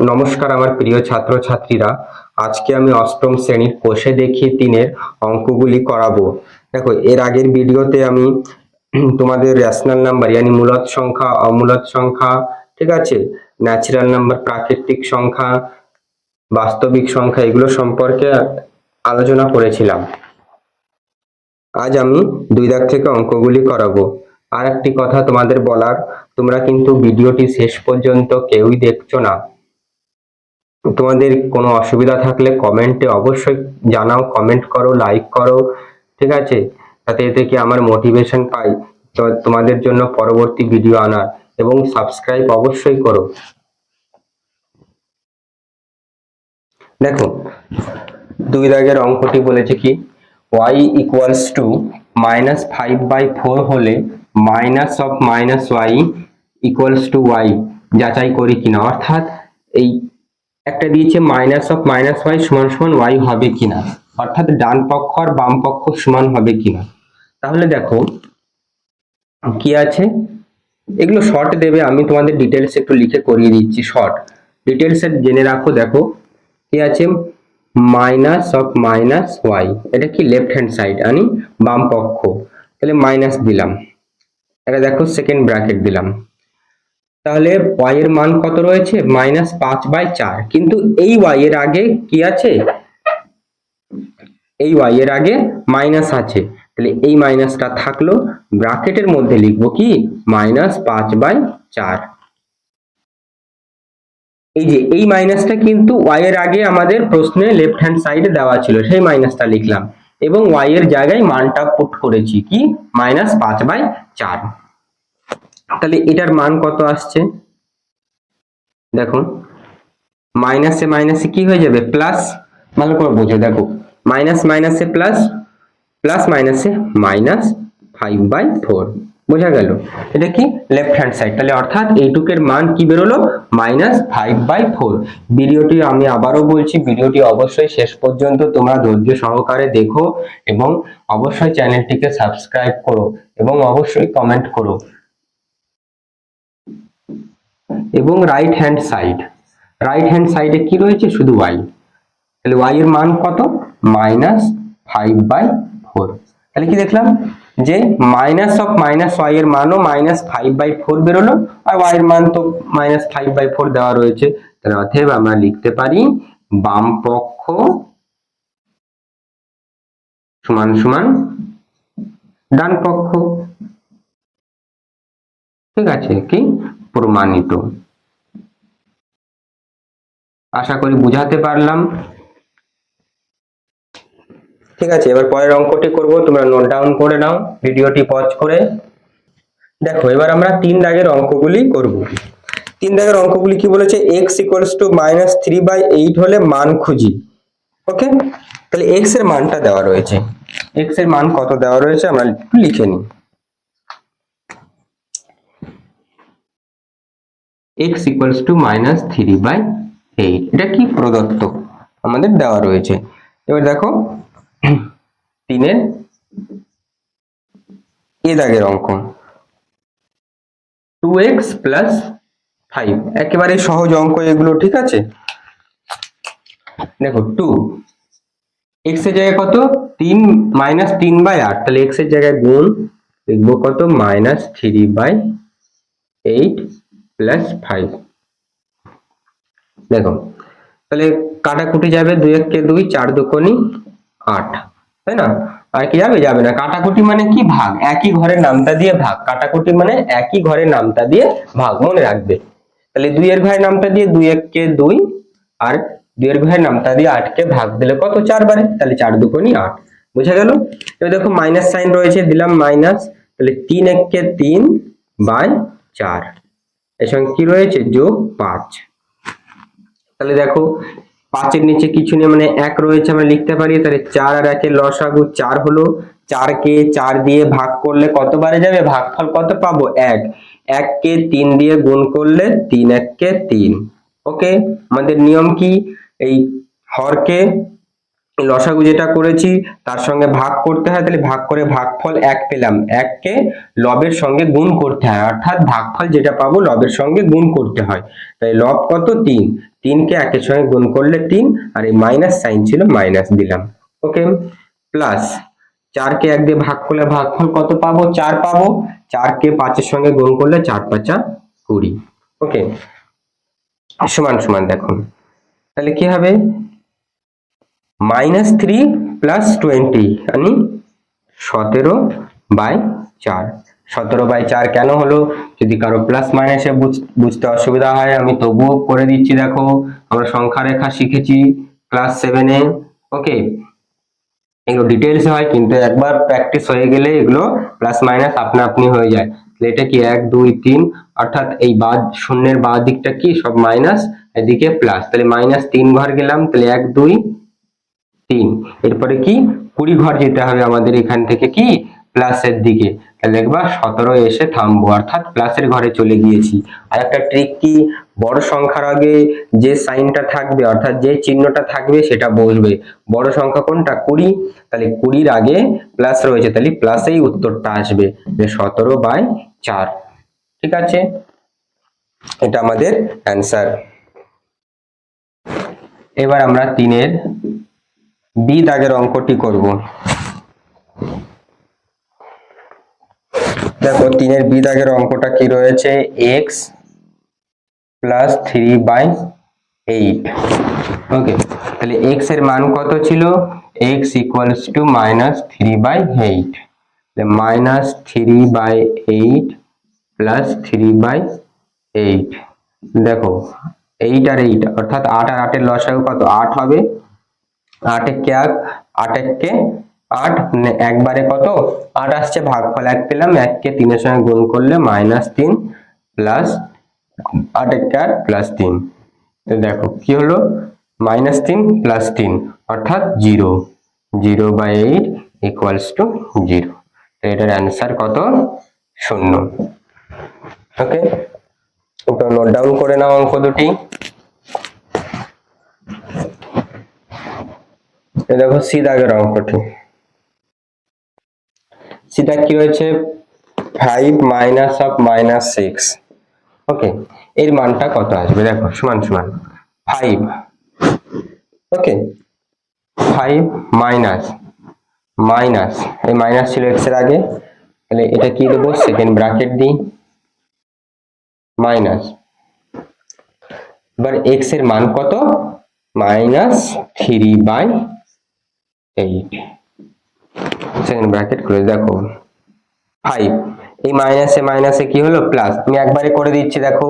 নমস্কার আমার প্রিয় ছাত্রছাত্রীরা। আজকে আমি অষ্টম শ্রেণির কোষে দেখিয়ে তিনের অঙ্কগুলি করাবো। দেখো, এর আগের ভিডিওতে আমি তোমাদের রেশনাল নাম্বার ইয়ানি মূলত সংখ্যা, অমূলত সংখ্যা, ঠিক আছে? ন্যাচারাল নাম্বার প্রাকৃতিক সংখ্যা, বাস্তবিক সংখ্যা, এগুলো সম্পর্কে আলোচনা করেছিলাম। আজ আমি দুই দাগ থেকে অঙ্কগুলি করাবো। আর একটি কথা তোমাদের বলার, তোমরা কিন্তু ভিডিওটি শেষ পর্যন্ত কেউই দেখছ না। তোমাদের কোনো অসুবিধা থাকলে কমেন্টে অবশ্যই জানাও কমেন্ট করো লাইক করো, ঠিক আছে? তাতে এতে কি আমার মোটিভেশন পাই? তোমাদের জন্য পরবর্তী ভিডিও আনার এবং সাবস্ক্রাইব অবশ্যই করো। দেখো, দুই দাগের অঙ্কটি বলেছে কি? y equals to minus five by four হলে minus of minus Y equals to Y যাচাই করি কিনা? অর্থাৎ এই একটা দিয়েছে মাইনাস অফ মাইনাস ওয়াই সমান সমান ওয়াই হবে কিনা? অর্থাৎ ডান পক্ষ আর বাম পক্ষ সমান হবে কিনা? তাহলে দেখো, কি আছে? এগুলো শর্ট দেবে, আমি তোমাদের ডিটেলস একটু লিখে করিয়ে দিচ্ছি শর্ট ডিটেলস জেনে রাখো, দেখো, কি আছে? মাইনাস অফ মাইনাস ওয়াই এটা কি লেফট হ্যান্ড সাইড আনি বাম পক্ষ। তাহলে মাইনাস দিলাম। এটা দেখো সেকেন্ড ব্র্যাকেট দিলাম। তাহলে y এর মান কত রয়েছে? মাইনাস পাঁচ বাই চার। কিন্তু এই y এর আগে কি আছে? এই y এর আগে মাইনাস আছে। তাহলে এই মাইনাসটা থাকল ব্র্যাকেটের মধ্যে লিখব কি? মাইনাস পাঁচ বাই চার। এই যে এই মাইনাসটা কিন্তু y এর আগে আমাদের প্রশ্নে লেফট হ্যান্ড সাইডে দেওয়া ছিল। সেই মাইনাসটা লিখলাম। এবং y এর জায়গায় মানটা পুট করেছি কি? মাইনাস পাঁচ বাই চার। তাহলে এটার মান কত আসছে? দেখো মাইনাসে মাইনাসে কি হয়ে যাবে? প্লাস ভালো করে বোঝো দেখো। মাইনাস মাইনাসে প্লাস প্লাস মাইনাসে মাইনাস ফাইভ বাই ফোর বোঝা গেল? এটা কি? লেফট হ্যান্ড সাইড তাহলে অর্থাৎ এইটুকের মান কি বেরোলো? মাইনাস ফাইভ বাই ফোর ভিডিওটি আমি আবারও বলছি, ভিডিওটি অবশ্যই শেষ পর্যন্ত তোমরা ধৈর্য সহকারে দেখো এবং অবশ্যই চ্যানেলটিকে সাবস্ক্রাইব করো এবং অবশ্যই কমেন্ট করো। এবং right hand side right hand সাইডে কি রয়েছে? শুধু ওয়াই তাহলে ওয়াই এর মান কত? মাইনাস ফাইভ বাই ফোর তাহলে কি দেখলাম? যে মাইনাস অফ মাইনাস ওয়াই এর মানও মাইনাস ফাইভ বাই ফোর বেরোলো, আর ওয়াই এর মান তো মাইনাস ফাইভ বাই ফোর দেওয়া রয়েছে। তাহলে অতএব আমরা লিখতে পারি বাম পক্ষ সমান সমান ডান পক্ষ। ঠিক আছে, কি? প্রমাণিত। আশা করি বুঝাতে পারলাম। ঠিক আছে, এবার পরের অঙ্কটি করব। তোমরা নোট ডাউন করে নাও, ভিডিওটি পজ করে। দেখো, এবার আমরা তিন দাগের অঙ্কগুলি করব। তিন দাগের অঙ্কগুলি কি বলেছে? X equals to minus three by eight হলে মান খুঁজি। ওকে? তাহলে এক্সের মানটা দেওয়া রয়েছে। এক্সের মান কত দেওয়া রয়েছে? আমরা লিখে নিই। X equals to minus three by eight এটা কি প্রদত্ত? আমাদের দেওয়া রয়েছে। এবার দেখো, তিনের এ দাগের অঙ্ক টু এক্স প্লাস ফাইভ একেবারে সহজ অঙ্ক এগুলো, ঠিক আছে? দেখো টু এক্সের জায়গায় কত? তিন মাইনাস তিন বাই আট। তাহলে এক্সের জায়গায় গুণ লিখব কত? Minus three by eight plus five দেখো, তাহলে কাটাকুটি যাবে দুই এককে দুই, চার দুকোনি, আট। তাই না? আর কি যাবে? যাবে না। কাটাকুটি মানে কি? ভাগ। একই ঘরের নামটা দিয়ে ভাগ। কাটাকুটি মানে একই ঘরের নামটা দিয়ে ভাগ। মনে রাখবে। তাহলে দুই এর ঘরের নামটা দিয়ে দুই এককে দুই আর দুই এর ঘরের নামটা দিয়ে আটকে ভাগ দিলে কত? চারবারে তাহলে চার দুকোনি, আট। বুঝা গেল? এবার দেখো মাইনাস সাইন রয়েছে, দিলাম মাইনাস তাহলে তিন এককে তিন বাই চার। এর সঙ্গে কি রয়েছে? যোগ পাঁচ। তাহলে দেখো, পাঁচের নিচে কিছু নেই মানে এক রয়েছে, আমরা লিখতে পারি। তাহলে চার আর একের লসাগু চার হলো। চারকে চার দিয়ে ভাগ করলে কতবারে যাবে? ভাগফল কত পাবো? এক। এককে তিন দিয়ে গুণ করলে তিন, এককে তিন। ওকে? আমাদের নিয়ম কি? এই হরকে লসাগু যেটা করেছি, তার সঙ্গে ভাগ করতে হয়, তাহলে ভাগ করে ভাগফল এক পেলাম। এককে লবের সঙ্গে গুণ করতে হয়, অর্থাৎ ভাগফল যেটা পাবো, লবের সঙ্গে গুণ করতে হয়। তাই লব কত? তিন। তিনকে একের সঙ্গে গুণ করলে তিন, আর এই মাইনাস সাইন ছিল মাইনাস দিলাম। ওকে? প্লাস চারকে এক দিয়ে ভাগ করলে ভাগফল কত পাবো? চার পাবো। চারকে পাঁচের সঙ্গে গুণ করলে চার পাঁচা কুড়ি। ওকে? সমান সমান দেখুন। তাহলে কি হবে? মাইনাস থ্রি প্লাস টোয়েন্টি মানে সতেরো বাই চার। সতেরো বাই চার কেন হলো? যদি কারও প্লাস মাইনাসে বুঝতে অসুবিধা হয়, আমি তবুও করে দিচ্ছি, দেখো। আমরা সংখ্যা রেখা শিখেছি ক্লাস সেভেনে ওকে এগুলো ডিটেলস হয়, কিন্তু একবার প্র্যাকটিস হয়ে গেলে এগুলো প্লাস মাইনাস আপনা আপনি হয়ে যায়। এটা কি এক, দুই, তিন? অর্থাৎ এই বাদ, শূন্যের বাঁ দিকটা কি? সব মাইনাস এদিকে প্লাস তাহলে মাইনাস তিন ঘর গেলাম, তাহলে এক, দুই তিন। এরপরে কি? কুড়ি ঘর যেতে হবে আমাদের এখান থেকে কি? প্লাসের দিকে। তাহলে দেখবা সতেরো এসে থামবো, অর্থাৎ প্লাসের ঘরে চলে গিয়েছি। আর একটা ট্রিক কি? বড় সংখ্যার আগে যে সাইনটা থাকবে, অর্থাৎ যে চিহ্নটা থাকবে সেটা বসবে। বড় সংখ্যা কোনটা? কুড়ি। তাহলে কুড়ির আগে প্লাস রয়েছে, তাহলে প্লাসেই উত্তরটা আসবে। যে সতেরো বাই চার। ঠিক আছে? এটা আমাদের অ্যান্সার এবার আমরা তিনের বি দাগের অঙ্কটি করব। দেখো, তিনের বি দাগের অঙ্কটা কি রয়েছে? X plus three by eight okay তাহলে এক্সের মান কত ছিল? X equals to minus three by eight minus three by eight plus three by eight দেখো এইট আর এইট অর্থাৎ আট আর আটের লসাগু কত? আট হবে। আট একে এক আট একবারে কত? আট আসছে, ভাগফল এক পেলাম, এককে তিনের সঙ্গে গুণ করলে মাইনাস তিন প্লাস আট একে আট প্লাস তিন। তো দেখো, কি হলো? মাইনাস তিন প্লাস তিন, অর্থাৎ zero. Zero by eight equals to zero. তো এটার অ্যান্সার কত? শূন্য। ওকে তো নোট ডাউন করে নাও অঙ্ক দুটি। দেখো সি দাগের অঙ্কটি। সিটা কি রয়েছে five minus of minus six okay এর মানটা কত আসবে? দেখো, সমান সমান। Five okay five minus minus এই মাইনাস ছিল এক্সের আগে। তাহলে এটা কি দেবো? সেকেন্ড ব্র্যাকেট দিই। মাইনাস এবার এক্সের মান কত? Minus three by eight second bracket খুলে দেখো। ফাইভ এই মাইনাসে মাইনাসে কি হলো? প্লাস আমি একবারে করে দিচ্ছি, দেখো।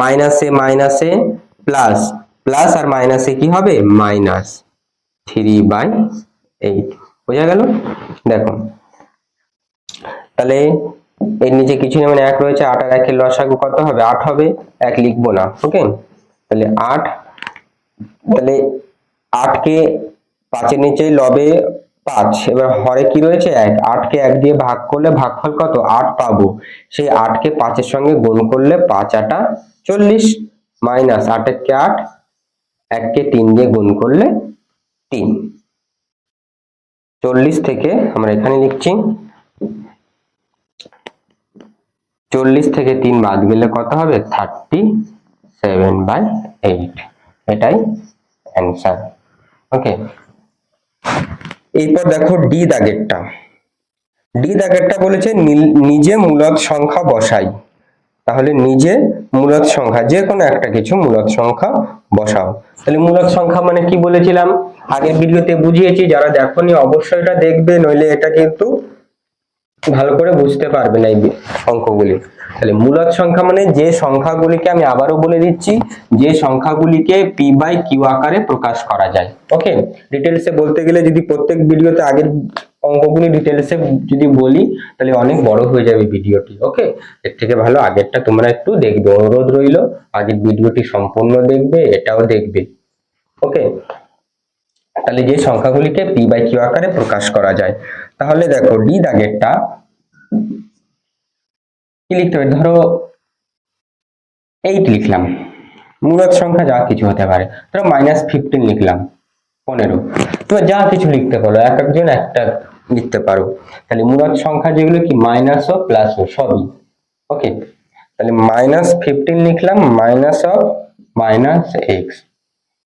মাইনাসে মাইনাসে প্লাস প্লাস আর মাইনাসে কি হবে? মাইনাস থ্রি বাই এইট বোঝা গেল? দেখো। তাহলে এর নিচে কিছু নেই মানে এক রয়েছে, আট আর একের লসাগু কত হবে? আট হবে, এক লিখব না ওকে তাহলে আট, তাহলে আটকে পাঁচের নিচে লবে পাঁচ। এবার হরে কি রয়েছে? এক। আটকে এক দিয়ে ভাগ করলে ভাগফল কত? আট পাবো। সেই আটকে পাঁচের সঙ্গে গুণ করলে পাঁচ, আটা চল্লিশ। মাইনাস আটেরকে আট, এককে তিন দিয়ে গুণ করলে তিন। চল্লিশ থেকে আমরা এখানে লিখছি, চল্লিশ থেকে তিন বাদ গেলে কত হবে? Thirty seven by eight. এটাই অ্যান্সার। ওকে। এরপর দেখো ডি দাগেরটা। ডি দাগেরটা বলেছে নিজে মূলত সংখ্যা বসাই। তাহলে নিজে মূলত সংখ্যা, যে কোনো একটা কিছু মূলত সংখ্যা বসাও। তাহলে মূলত সংখ্যা মানে কি বলেছিলাম? আগের ভিডিওতে বুঝিয়েছি, যারা দেখোনি অবশ্যই এটা দেখবে, নইলে এটা কিন্তু ভালো করে বুঝতে পারবে না এই অঙ্কগুলি। তাহলে মূলদ সংখ্যা মানে যে সংখ্যাগুলিকে আমি আবারও বলে দিচ্ছি, যে সংখ্যাগুলিকে পি বাই কিউ আকারে প্রকাশ করা যায়। ওকে? ডিটেলসে বলতে গেলে যদি প্রত্যেক ভিডিওতে আগের অঙ্কগুলি ডিটেলসে যদি বলি, তাহলে অনেক বড় হয়ে যাবে ভিডিওটি, ওকে? এর থেকে ভালো আগেরটা তোমরা একটু দেখবে, অনুরোধ রইল, আগের ভিডিওটি সম্পূর্ণ দেখবে, এটাও দেখবে, ওকে? তাহলে যে সংখ্যাগুলিকে পি বাই কিউ আকারে প্রকাশ করা যায়। তাহলে দেখো ডি দাগেরটা কি লিখতে হবে? ধরো এইট লিখলাম। মূলত সংখ্যা যা কিছু হতে পারে। ধরো মাইনাস ফিফটিন লিখলাম, পনেরো। তুমি যা কিছু লিখতে পারো, এক একজন একটা লিখতে পারো। তাহলে মূলত সংখ্যা যেগুলো কি? মাইনাস ও প্লাস ও সবই। ওকে তাহলে মাইনাস ফিফটিন লিখলাম মাইনাস অফ মাইনাস এক্স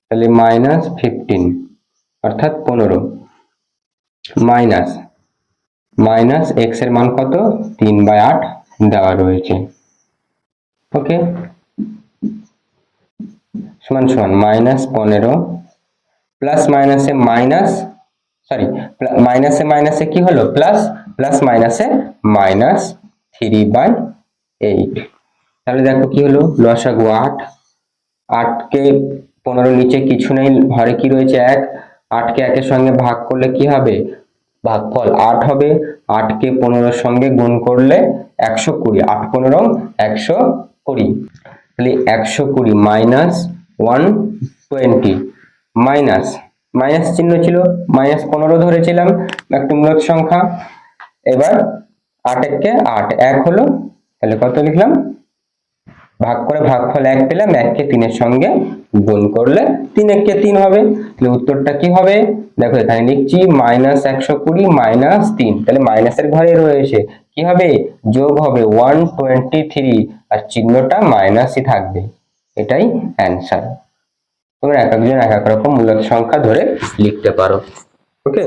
তাহলে মাইনাস ফিফটিন অর্থাৎ পনেরো। মাইনাস মাইনাস এক্সের মান কত? তিন বাই আট দেওয়া রয়েছে। ওকে? সমান সমান, মাইনাস পনেরো প্লাস মাইনাসে মাইনাস, সরি মাইনাসে মাইনাসে কি হলো? প্লাস প্লাস মাইনাসে মাইনাস থ্রি বাই এইট। তাহলে দেখো কি হলো? লসাগু আট। আটকে পনেরো নিচে কিছু নেই ঘরে কি রয়েছে? এক। আটকে একের সঙ্গে ভাগ করলে কি হবে? ভাগফল আট হবে। আটকে পনেরোর সঙ্গে গুণ করলে একশো কুড়ি। আট পনেরো একশো কুড়ি। তাহলে একশো কুড়ি minus one twenty. Minus. Minus চিহ্ন ছিল। মাইনাস পনেরো ধরেছিলাম। একটি মূলত সংখ্যা। এবার আট এককে আট। এক হলো, তাহলে কত লিখলাম? ভাগ করে ভাগফল এক পেলাম, এককে তিনের সঙ্গে গুণ করলে তিন এককে তিন হবে। তাহলে উত্তরটা কি হবে? দেখো এখানে লিখছি মাইনাস একশো কুড়ি মাইনাস তিন। তাহলে মাইনাসের ঘরে রয়েছে। কি হবে? যোগ হবে ওয়ান টোয়েন্টি থ্রি আর চিহ্নটা মাইনাসই থাকবে। এটাই অ্যান্সার তোমরা এক একজন এক এক রকম মূলত সংখ্যা ধরে লিখতে পারো। ওকে